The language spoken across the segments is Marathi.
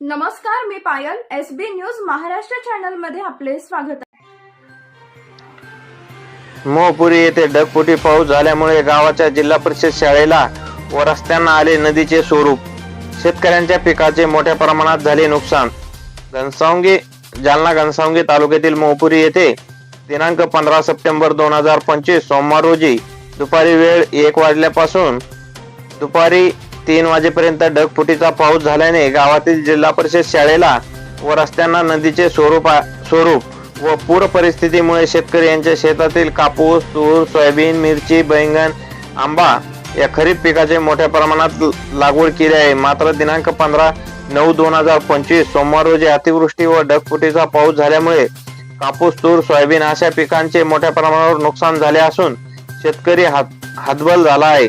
नमस्कार मी Payal. S B news Maharashtra चॅनलमध्ये आपले स्वागत आहे. मोहपुरी येथे ढगफुटी पाऊस झाल्यामुळे गावाच्या जिल्हा परिषद शाळेला व रस्त्यांना आले नदीचे स्वरूप. शेतकऱ्यांच्या पिकाचे मोठ्या प्रमाणात झाले नुकसान. घनसावंगी जालना घनसावंगी तालुक्यातील मोहपुरी येथे दिनांक पंधरा सप्टेंबर दोन हजार पंचवीस सोमवार रोजी दुपारी वेळ एक वाजल्यापासून दुपारी तीन वाजेपर्यंत ढगफुटीचा पाऊस झाल्याने गावातील जिल्हा परिषद शाळेला व रस्त्यांना नदीचे स्वरूप स्वरूप व पूर परिस्थितीमुळे शेतकरी यांच्या शेतातील कापूस तूर सोयाबीन मिरची बैंगन आंबा या खरीप पिकाचे मोठ्या प्रमाणात लागवड केली आहे. मात्र दिनांक पंधरा नऊ दोन हजार पंचवीस सोमवार रोजी अतिवृष्टी व ढगफुटीचा पाऊस झाल्यामुळे कापूस तूर सोयाबीन अशा पिकांचे मोठ्या प्रमाणावर नुकसान झाले असून शेतकरी हात हातबल झाला आहे.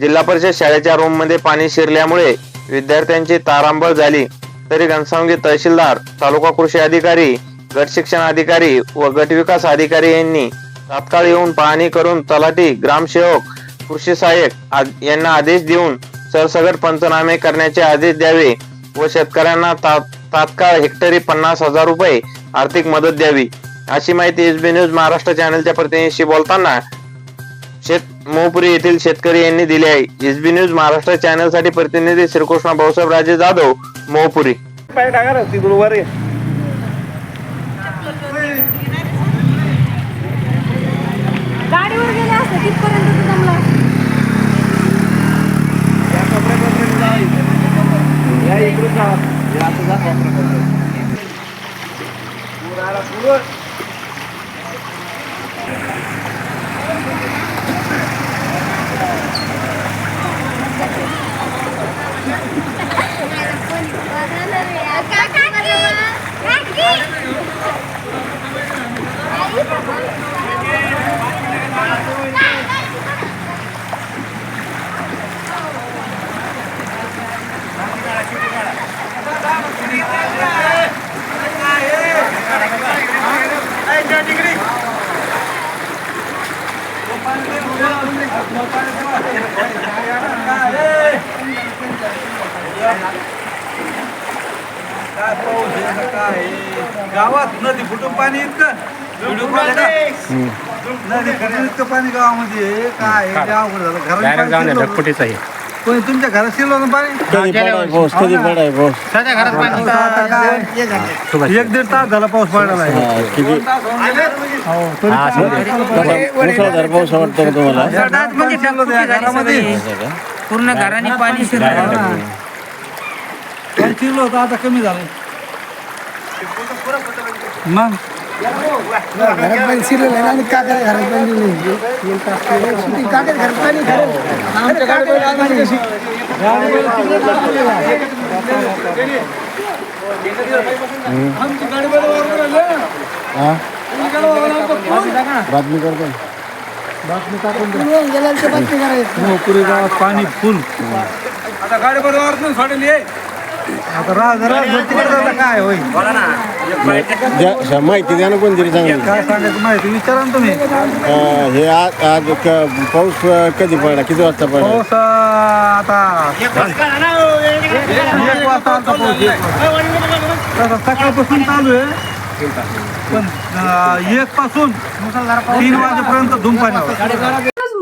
जिल्हा परिषद शाळेच्या रूममध्ये पाणी शिरल्यामुळे विद्यार्थ्यांची तारांबळ झाली. तरी घनसावंगी तहसीलदार तालुका कृषी अधिकारी गट शिक्षण अधिकारी व गट विकास अधिकारी यांनी तात्काळ येऊन पाहणी करून तलाठी ग्रामसेवक कृषी सहाय्यक यांना आदेश देऊन सरसगट पंचनामे करण्याचे आदेश द्यावे व शेतकऱ्यांना तात्काळ हेक्टरी पन्नास हजार रुपये आर्थिक मदत द्यावी. अशी माहिती एसबी न्यूज महाराष्ट्र चॅनलच्या प्रतिनिधीशी बोलताना शेत मोहपुरी येथील शेतकरी यांनी दिले आहे. एसबी न्यूज महाराष्ट्र चॅनलसाठी प्रतिनिधी श्रीकृष्ण भाऊसाहेब राजे जाधव गाडीवर गेले असते तिथपर्यंत जमला. या इकडून जा. या असं जा कपड्यापर्यंत. पूर आला पूर काय पाऊस आहे काय आहे? गावात नदी फुटून पाणी इतकं. का? नदी फुटून इतकं पाणी गावामध्ये. काय आहे? लय अवघड झालं. घरात डायरेक्ट जाऊन पाणी शिरलं. ढगफुटीच आहे. कोणी तुमच्या घरात शिरलं ना पाणी? कधी पडाय पाऊस कधी पडाय पाऊस. पाऊस आता काय? एक दीड तास झाला पाऊस पडला आहे हा, किती? हो, तरी हा, पाऊस समजा. झाला पाहिजे. मुसळधार पाऊस वाटतो का तुम्हाला? घरात म्हणजे शिरलं त्या घरामध्ये? पूर्ण घराने पाणी शिरलं. पण शिरलं होतं आता कमी झालं. मग? घरात पाणी शिरलेलं आहे आणि का काय घरात पाणी नाही का काय घरात पाणी खरं आमच्या गाडीवर पाणी कशी? हा? बातमी करतो. बातमी करायची नोकरी गावात पाणी फुल. आता गाडी बरोबर सोडली आता राज राज तिकडे काय होईल? ज्या- माहिती द्या ना कोणतरी चांगली. काय सांगायचं माहिती विचारा ना तुम्ही. अं, हे आज आज क- पाऊस अं, कधी पडला? किती वाजता पडला? पाऊस अं, आता एक वाजता आलता पाऊस एक वाजता. तसा सकाळपासून चालू आहे. पण अं, एक पासून तीन वाजेपर्यंत धूम पाणी होतं. न्यूज